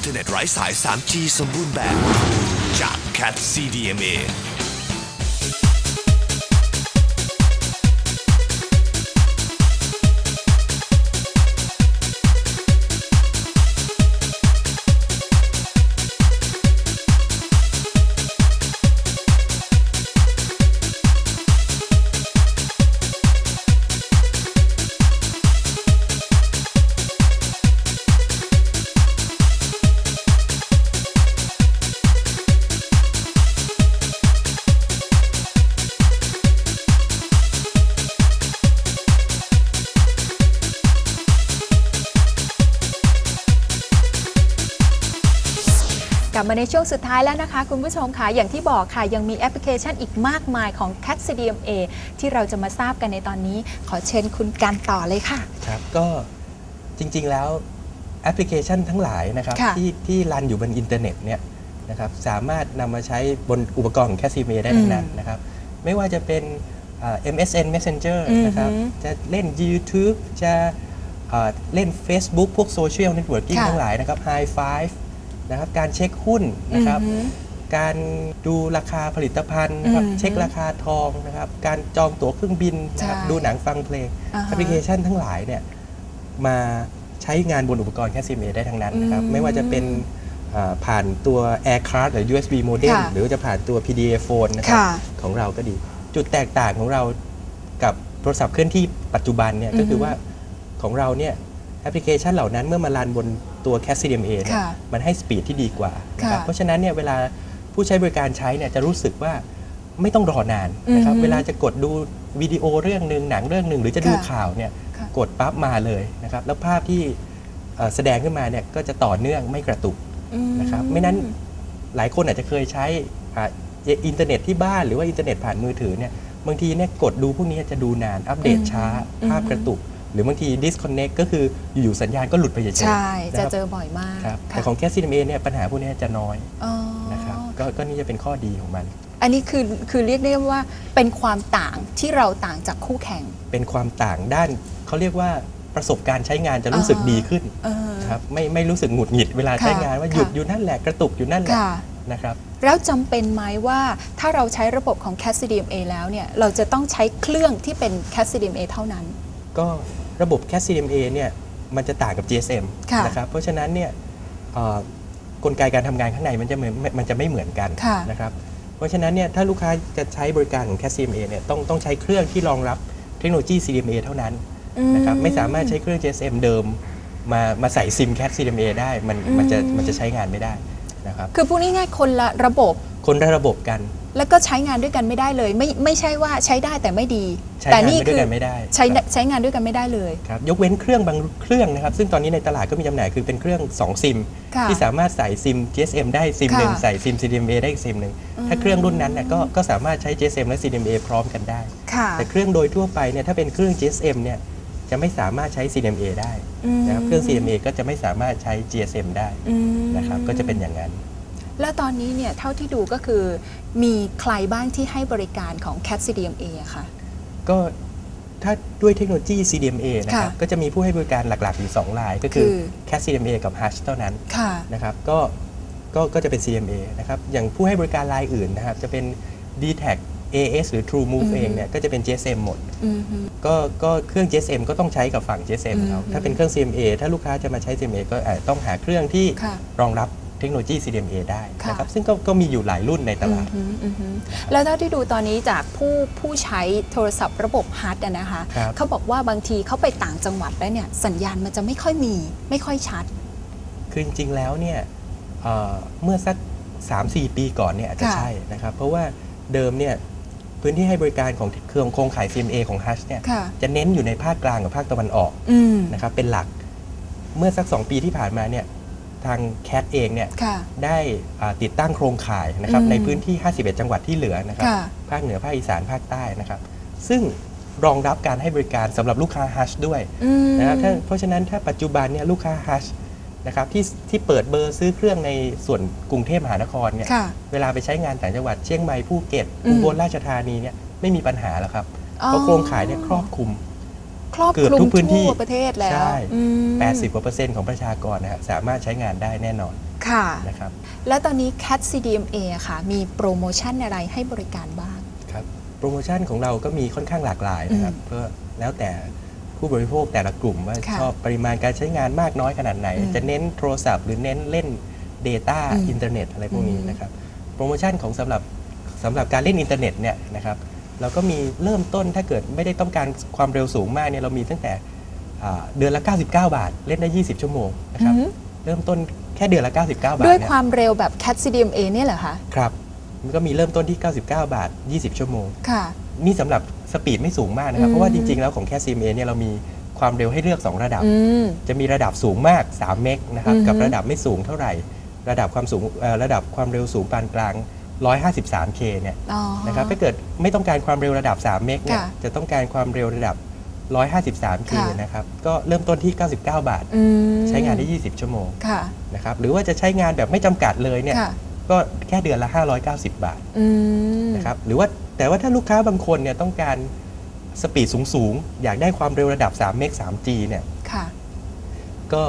อินเทอร์เน็ตไร้สาย 3G สมบูรณ์แบบ จาก Cat CDMA กลับมาในช่วงสุดท้ายแล้วนะคะ คุณผู้ชมค่ะอย่างที่บอกค่ะ ยังมีแอปพลิเคชันอีกมากมายของ Cat CDMA ที่เราจะมาทราบกันในตอนนี้ ขอเชิญคุณกันต่อเลยค่ะ ครับก็จริงๆแล้วแอปพลิเคชันทั้งหลายนะครับค่ะ ที่ที่รันอยู่บนอินเทอร์เน็ตเนี่ยนะครับสามารถนำมาใช้บนอุปกรณ์ของแคสซีเมได้ทั้งนั้นนะครับ ไม่ว่าจะเป็นอ่า MSN Messenger อือหือนะครับจะเล่น YouTube จะอ่าเล่น Facebook พวกโซเชียลเน็ตเวิร์กิ่งค่ะ ทั้งหลายนะครับ High Five นะครับการเช็คหุ้นนะครับอือหือการดูราคาผลิตภัณฑ์นะครับอือหือเช็คราคาทองนะครับการจองตั๋วเครื่องบินนะครับใช่ดูหนังฟังเพลงอ่าฮะแอปพลิเคชันทั้งหลายเนี่ยมาใช้งานบนอุปกรณ์แคสซีเมได้ทั้งนั้นนะครับอืมไม่ว่าจะเป็นอ่าผ่านตัว Air Card หรือ USB modem ค่ะหรือว่าจะผ่านตัว PDA phone นะครับค่ะของเราก็ดี จุดแตกต่างของเรากับโทรศัพท์เคลื่อนที่ปัจจุบันเนี่ยก็คือว่าของเราเนี่ยแอปพลิเคชันเหล่านั้นเมื่อมารันบน ตัว c a s CDMA เนี่ยค่ะมันให้สปีดที่ดีกว่านะครับค่ะเพราะฉะนั้นเนี่ยเวลาผู้ใช้บริการใช้เนี่ยจะรู้สึกว่าไม่ต้องรอนานนะครับอือฮึเวลาจะกดดูวิดีโอเรื่องหนึ่งหนังเรื่องหนึ่งหรือจะดูค่ะข่าวเนี่ยค่ะกดปั๊บมาเลยนะครับแล้วภาพที่เอ่อแสดงขึ้นมาเนี่ยก็จะต่อเนื่องไม่กระตุกอืนะครับไม่นั้นหลายคนอาจจะเคยใช้อ่าอินเทอร์เน็ตที่บ้านหรือว่าอินเทอร์เน็ตผ่านมือถือเนี่ยบางทีเนี่ยกดดูพวกนี้จะดูนานอัปเดตช้าภาพกระตุก หรือบางที disconnect ก็คืออยู่ๆสัญญาณก็หลุดไปเฉยๆใช่นจะครับเจอบ่อยมากครับค่ะแต่ของแคสซินเมเนี่ยปัญหาพวกนี้จะน้อยอ๋อนะครับก็ก็นี่จะเป็นข้อดีของมัน อันนี้คือคือเรียกได้ว่าเป็นความต่างที่เราต่างจากคู่แข่ง เป็นความต่างด้านเขาเรียกว่าประสบการณ์ใช้งานจะรู้สึกอ่าดีขึ้นเออครับไม่ไม่รู้สึกหงุดหงิดเวลาใช้ค่ะงานว่าค่ะหยุดอยู่นั่นแหละกระตุกอยู่นั่นแหละค่ะนะครับแล้วจำเป็นไหมว่าถ้าเราใช้ระบบของ Cat CDMA แล้วเนี่ยเราจะต้องใช้เครื่องที่เป็น Cat CDMA เท่านั้น ก็ ระบบ CAT CDMA เนี่ยมันจะต่างกับ GSM ค่ะนะครับเพราะฉะนั้นเนี่ยเอ่อกลไกการทำงานข้างในมันจะเหมือนมันจะไม่เหมือนกันค่ะนะครับเพราะฉะนั้นเนี่ยถ้าลูกค้าจะใช้บริการของ CAT CDMA เนี่ยต้องต้องใช้เครื่องที่รองรับเทคโนโลยี CDMA เท่านั้นนะครับไม่สามารถใช้เครื่อง GSM เดิม มามาใส่ซิม CAT CDMA ได้มันมันจะมันจะใช้งานไม่ได้นะครับคือพูดง่ายๆคนละระบบ คนละระบบกัน แล้วก็ใช้งานด้วยกันไม่ได้เลย ไม่ไม่ใช่ว่าใช้ได้แต่ไม่ดี ใช้แต่งานนี่ไม่ด้วยกันไม่ได้ใช้ครับใช้งานด้วยกันไม่ได้เลย ครับยกเว้นเครื่องบางเครื่องนะครับ ซึ่งตอนนี้ในตลาดก็มีจำหน่ายคือเป็นเครื่อง 2 ซิม ค่ะที่สามารถใส่ซิม GSM ได้ซิมหนึ่งค่ะใส่ซิม CDMA ได้อีกซิมหนึ่งถ้าเครื่องรุ่นนั้นน่ะก็ก็สามารถใช้ GSM และ CDMA พร้อมกันได้ ค่ะแต่เครื่องโดยทั่วไปเนี่ยถ้าเป็นเครื่อง GSM เนี่ยจะไม่สามารถใช้ CDMA ได้อืมนะครับเครื่อง CDMA ก็จะไม่สามารถใช้ GSM ได้อืมนะครับก็จะเป็นอย่างนั้น แล้วตอนนี้เนี่ยเท่าที่ดูก็คือมีใครบ้างที่ให้บริการของ Cat CDMA อะค่ะ ก็ถ้าด้วยเทคโนโลยี CDMA นะครับค่ะก็จะมีผู้ให้บริการหลัก ๆ อยู่ 2 รายก็คือคือ Cat CDMA กับ Hush เท่านั้นค่ะนะครับก็ก็ก็จะเป็น CMA นะครับอย่างผู้ให้บริการรายอื่นนะครับจะเป็น d t a c AS หรือ True Move อืมเองเนี่ยก็จะเป็น GSM หมดอืมฮึก็ก็เครื่อง GSM ก็ต้องใช้กับฝั่ง GSM อืมเขาถ้าเป็นเครื่อง CMA ถ้าลูกค้าจะมาใช้ CMA ก็อาจจะต้องหาเครื่องที่ค่ะรองรับ เทคโนโลยี CDMA ได้ค่ะนะครับซึ่งก็ก็มีอยู่หลายรุ่นในตลาดอืมฮึอืมฮึแล้วเท่าที่ดูตอนนี้จากผู้ผู้ใช้โทรศัพท์ระบบฮัทนะคะครับเขาบอกว่าบางทีเขาไปต่างจังหวัดแล้วเนี่ยสัญญาณมันจะไม่ค่อยมี ไม่ค่อยชัด คือจริงๆแล้วเนี่ยเอ่อเมื่อสัก 3-4 ปีก่อนเนี่ยอาจจะค่ะใช่นะครับ เพราะว่าเดิมเนี่ยพื้นที่ให้บริการของเครื่องโครงข่าย CMA ของ Hush เนี่ยค่ะจะเน้นอยู่ในภาคกลางกับภาคตะวันออกอืมนะครับเป็นหลักเมื่อสัก 2 ปีที่ผ่านมาเนี่ย ทางแคทเองเนี่ยค่ะได้อ่าติดตั้งโครงข่ายนะครับอืมในพื้นที่ 51 จังหวัดที่เหลือนะครับค่ะภาคเหนือภาคอีสานภาคใต้นะครับ ซึ่งรองรับการให้บริการสำหรับลูกค้า Hush ด้วยอืมนะครับถ้าเพราะฉะนั้นถ้าปัจจุบันเนี่ยลูกค้า Hush นะครับที่ที่เปิดเบอร์ซื้อเครื่องในส่วนกรุงเทพมหานครเนี่ยค่ะเวลาไปใช้งานต่างจังหวัดเชียงใหม่ภูเก็ตอืมอุบลราชธานีเนี่ยไม่มีปัญหาแล้วครับอ๋อเพราะโครงข่ายเนี่ยครอบคลุมค รรอบเกือบคลุมทุกพื้นที่ทั่วประเทศแล้วใช่อืม80กว่าเปอร์เซ็นต์ของประชากรนะฮะสามารถใช้งานได้แน่นอนค่ะ นะครับ แล้วตอนนี้ Cat CDMA ค่ะ มีโปรโมชั่นอะไรให้บริการบ้าง ครับโปรโมชั่นของเราก็มีค่อนข้างหลากหลายนะครับอืมเพื่อแล้วแต่ผู้บริโภคแต่ละกลุ่มว่าค่ะชอบปริมาณการใช้งานมากน้อยขนาดไหน อืมจะเน้นโทรศัพท์หรือเน้นเล่น Data อืมอินเทอร์เน็ตอะไรพวกนี้อืมนะครับโปรโมชั่นของสำหรับสำหรับการเล่นอินเทอร์เน็ตเนี่ยนะครับ เราก็มีเริ่มต้นถ้าเกิดไม่ได้ต้องการความเร็วสูงมากเนี่ยเรามีตั้งแต่อ่าเดือนละ 99 บาท เล่นได้ 20 ชั่วโมงนะครับอืมเริ่มต้นแค่เดือนละ 99 บาท ด้วยเนี่ความเร็วแบบ Cat CDMA เนี่ยเหรอคะครับมันก็มีเริ่มต้นที่ 99 บาท 20 ชั่วโมงค่ะนี่สำหรับสปีดไม่สูงมากนะครับอืมเพราะว่าจริง ๆ แล้วของแค่ CMA เนี่ยเรามีความเร็วให้เลือก 2 ระดับอืมจะมีระดับสูงมาก 3 เมกนะครับอือฮึกับระดับไม่สูงเท่าไหร่ ระดับความสูงเอ่อระดับความเร็วสูงปานกลาง 153K เนี่ยอ๋อ นะครับถ้าเกิดไม่ต้องการความเร็วระดับ 3 เมกเนี่ยค่ะจะต้องการความเร็วระดับ 153K ค่ะ นะครับก็เริ่มต้นที่ 99 บาท อืมใช้งานได้ 20 ชั่วโมงค่ะนะครับหรือว่าจะใช้งานแบบไม่จำกัดเลยเนี่ยค่ะก็แค่เดือนละ 590 บาทอืมนะครับหรือว่าแต่ว่าถ้าลูกค้าบางคนเนี่ยต้องการสปีดสูงๆ อยากได้ความเร็วระดับ 3 เมก 3G เนี่ยค่ะ ก็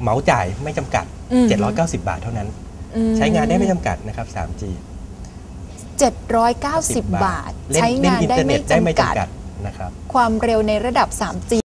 เหมาจ่ายไม่จำกัด อืม 790 บาทเท่านั้น อืมใช้งานได้ไม่จำกัดนะครับ 3G 790 บาทเล่นใช้เล่นงานอินได้เทอร์เน็ไม่ตได้ไม่จำกัดจำกัด นะครับ ความเร็วในระดับ 3G